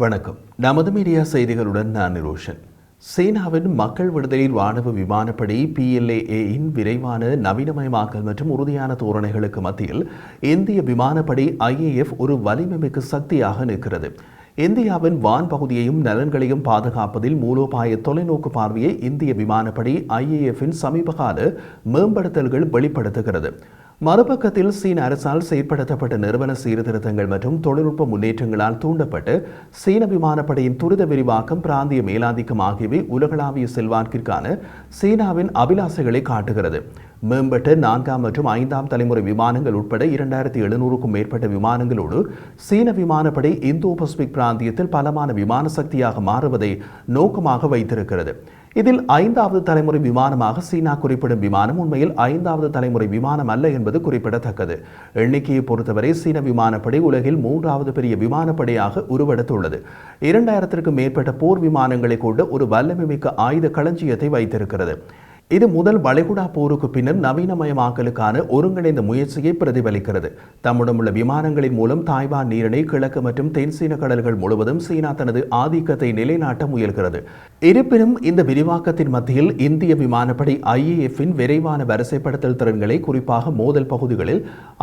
வணக்கம். நமது மீடியா செய்திகளுடன் நான் நிரோஷன் சீனாவின் மக்கள் விடுதலை ராணுவ விமானப்படை பிஎல்ஏஏயின் விரைவான நவீனமயமாக்கல் மற்றும் உறுதியான தோரணைகளுக்கு மத்தியில் இந்திய விமானப்படை ஐஏஎஃப் ஒரு வலிமைமிக்க சக்தியாக நிற்கிறது. இந்தியாவின் வான் பகுதியையும் நலன்களையும் பாதுகாப்பதில் மூலோபாய தொலைநோக்கு பார்வையை இந்திய விமானப்படை ஐஏஎஃப்பின் சமீபகால மேம்படுத்தல்கள் வெளிப்படுத்துகிறது. மறுபக்கத்தில் சீன அரசால் செயற்படுத்தப்பட்ட நிறுவன சீர்திருத்தங்கள் மற்றும் தொழில்நுட்ப முன்னேற்றங்களால் தூண்டப்பட்டு சீன விமானப்படையின் துரித விரிவாக்கம் பிராந்திய மேலாதிக்கம் ஆகியவை உலகளாவிய செல்வாக்கிற்கான சீனாவின் அபிலாசைகளை காட்டுகிறது. மேம்பட்ட நான்காம் மற்றும் ஐந்தாம் தலைமுறை விமானங்கள் உட்பட இரண்டாயிரத்தி எழுநூறுக்கும் மேற்பட்ட விமானங்களோடு சீன விமானப்படை இந்தோ பசிபிக் பிராந்தியத்தில் பலமான விமான சக்தியாக மாறுவதை நோக்கமாக வைத்திருக்கிறது. இதில் ஐந்தாவது தலைமுறை விமானமாக சீனா குறிப்பிடும் விமானம் உண்மையில் ஐந்தாவது தலைமுறை விமானம் அல்ல என்பது குறிப்பிடத்தக்கது. எண்ணிக்கையை பொறுத்தவரை சீன விமானப்படை உலகில் மூன்றாவது பெரிய விமானப்படையாக உருவெடுத்துள்ளது. இரண்டாயிரத்திற்கும் மேற்பட்ட போர் விமானங்களை கொண்ட ஒரு வல்லமைமிக்க ஆயுத களஞ்சியத்தை வைத்திருக்கிறது. இது முதல் வளைகுடா போருக்கு பின்னர் நவீனமயமாக்கலுக்கான ஒருங்கிணைந்த முயற்சியை பிரதிபலிக்கிறது. தம்முடன் உள்ள விமானங்களின் மூலம் தாய்வான் நீரிணை கிழக்கு மற்றும் தென்சீன கடல்கள் முழுவதும் சீனா தனது ஆதிக்கத்தை நிலைநாட்ட முயல்கிறது. இருப்பினும் இந்த விரிவாக்கத்தின் மத்தியில் இந்திய விமானப்படை ஐஏஎஃப்பின் விரைவான வரிசைப்படுத்தல் திறன்களை குறிப்பாக மோதல் பகுதிகளில்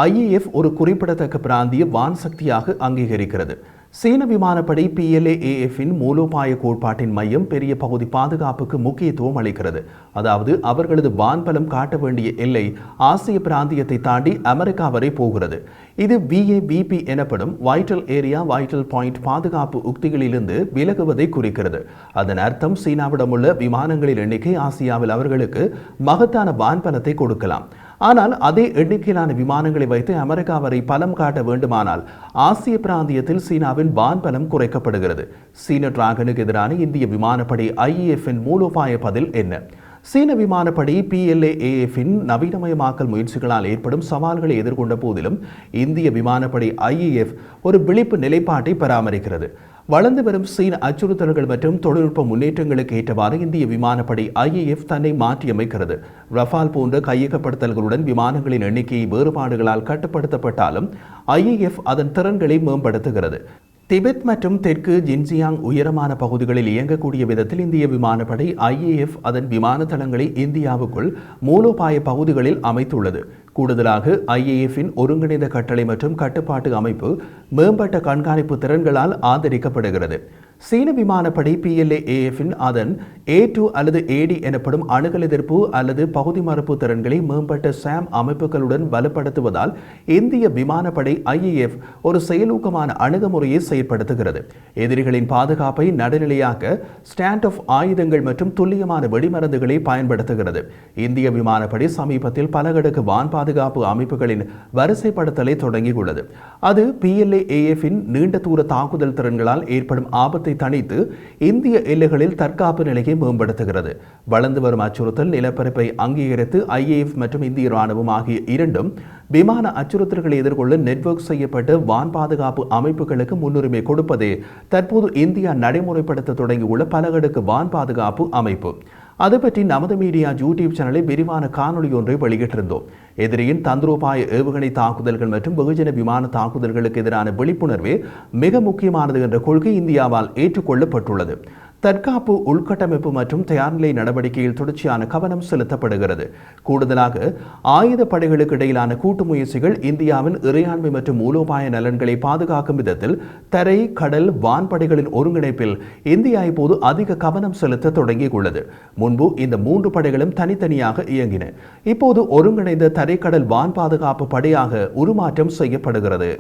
ஐஏஎஃப் ஒரு குறிப்பிடத்தக்க பிராந்திய வான் சக்தியாக அங்கீகரிக்கிறது. சீன விமானப்படை பிஎல்ஏஏஎஃபின் மூலோபாய கோட்பாட்டின் மையம் பெரிய பகுதி பாதுகாப்புக்கு முக்கியத்துவம் அளிக்கிறது. அதாவது அவர்களது வான்பலம் காட்ட வேண்டிய எல்லை ஆசிய பிராந்தியத்தை தாண்டி அமெரிக்கா வரை போகிறது. இது விஏவிபி எனப்படும் வைட்டல் ஏரியா வைட்டல் பாயிண்ட் பாதுகாப்பு உக்திகளிலிருந்து விலகுவதை குறிக்கிறது. அதன் அர்த்தம் சீனாவிடம் உள்ள விமானங்களின் எண்ணிக்கை ஆசியாவில் அவர்களுக்கு மகத்தான வான்பலத்தை கொடுக்கலாம். ஆனால் அதே எண்ணிக்கையிலான விமானங்களை வைத்து அமெரிக்கா வரை பலம் காட்ட வேண்டுமானால் ஆசிய பிராந்தியத்தில் சீனாவின் வான்பலம் குறைக்கப்படுகிறது. சீன டிராகனுக்கு எதிரான இந்திய விமானப்படை ஐஏஎஃப்பின் மூலோபாய பதில் என்ன? சீன விமானப்படை பிஎல்ஏஏஎஃபின் நவீனமயமாக்கல் முயற்சிகளால் ஏற்படும் சவால்களை எதிர்கொண்ட போதிலும் இந்திய விமானப்படை ஐஏஎஃப் ஒரு விழிப்பு நிலைப்பாட்டை பராமரிக்கிறது. வளர்ந்து வரும் சீன அச்சுறுத்தல்கள் மற்றும் தொழில்நுட்ப முன்னேற்றங்களுக்கு ஏற்றவாறு இந்திய விமானப்படை ஐஏஎஃப் தன்னை மாற்றியமைக்கிறது. ரஃபால் போன்ற கையகப்படுத்தல்களுடன் விமானங்களின் எண்ணிக்கை வேறுபாடுகளால் கட்டுப்படுத்தப்பட்டாலும் ஐஏஎஃப் அதன் திறன்களை மேம்படுத்துகிறது. திபெத் மற்றும் தெற்கு ஜின்ஜியாங் உயரமான பகுதிகளில் இயங்கக்கூடிய விதத்தில் இந்திய விமானப்படை ஐஏஎஃப் அதன் விமான தளங்களை இந்தியாவுக்குள் மூலோபாய பகுதிகளில் அமைத்துள்ளது. கூடுதலாக ஐஏஎஃப்பின் ஒருங்கிணைந்த கட்டளை மற்றும் கட்டுப்பாட்டு அமைப்பு மேம்பட்ட கண்காணிப்பு திறன்களால் ஆதரிக்கப்படுகிறது. சீன விமானப்படை பிஎல்ஏஏஎஃப்பின் அதன் ஏ டூ அல்லது ஏடி எனப்படும் அணுகல் எதிர்ப்பு அல்லது பகுதி மறுப்பு திறன்களை மேம்பட்ட சாம் அமைப்புகளுடன் பலப்படுத்துவதால் இந்திய விமானப்படை ஐஏஎஃப் ஒரு செயலூக்கமான அணுகுமுறையை செயற்படுத்துகிறது. எதிரிகளின் பாதுகாப்பை நடுநிலையாக்க ஸ்டாண்ட் ஆஃப் ஆயுதங்கள் மற்றும் துல்லியமான வெடிமருந்துகளை பயன்படுத்துகிறது. இந்திய விமானப்படை சமீபத்தில் பலகடுக்கு வான் பாதுகாப்பு அமைப்புகளின் வரிசைப்படுத்தலை தொடங்கியுள்ளது. அது பிஎல்ஏஏஎஃப்பின் நீண்ட தூர தாக்குதல் திறன்களால் ஏற்படும் ஆபத்து தணித்து இந்திய எல்லைகளில் தற்காப்பு நிலையை மேம்படுத்துகிறது. வளர்ந்து வரும் அச்சுறுத்தல் நிலப்பரப்பை அங்கீகரித்து ஐஏஎஃப் மற்றும் இந்திய ராணுவம் ஆகிய இரண்டும் விமான அச்சுறுத்தல்களை எதிர்கொள்ள நெட்வொர்க் செய்யப்பட்டு வான் பாதுகாப்பு அமைப்புகளுக்கு முன்னுரிமை கொடுப்பதே தற்போது இந்தியா நடைமுறைப்படுத்த தொடங்கியுள்ள பலகடுக்கு வான் பாதுகாப்பு அமைப்பு. அது பற்றி நமது மீடியா யூடியூப் சேனலில் விரிவான காணொலி ஒன்றை வெளியிட்டிருந்தோம். எதிரியின் தந்திரோபாய ஏவுகணை தாக்குதல்கள் மற்றும் வெகுஜன விமான தாக்குதல்களுக்கு எதிரான விழிப்புணர்வு மிக முக்கியமானது என்ற கொள்கை இந்தியாவால் ஏற்றுக்கொள்ளப்பட்டுள்ளது. தற்காப்பு உள்கட்டமைப்பு மற்றும் தயார்நிலை நடவடிக்கையில் தொடர்ச்சியான கவனம் செலுத்தப்படுகிறது. கூடுதலாக ஆயுத படைகளுக்கு இடையிலான கூட்டு முயற்சிகள் இந்தியாவின் இறையாண்மை மற்றும் மூலோபாய நலன்களை பாதுகாக்கும் விதத்தில் தரை கடல் வான்படைகளின் ஒருங்கிணைப்பில் இந்தியா இப்போது அதிக கவனம் செலுத்த தொடங்கியுள்ளது. முன்பு இந்த மூன்று படைகளும் தனித்தனியாக இயங்கின. இப்போது ஒருங்கிணைந்த தரைக்கடல் வான் பாதுகாப்பு படையாக உருமாற்றம் செய்யப்படுகிறது.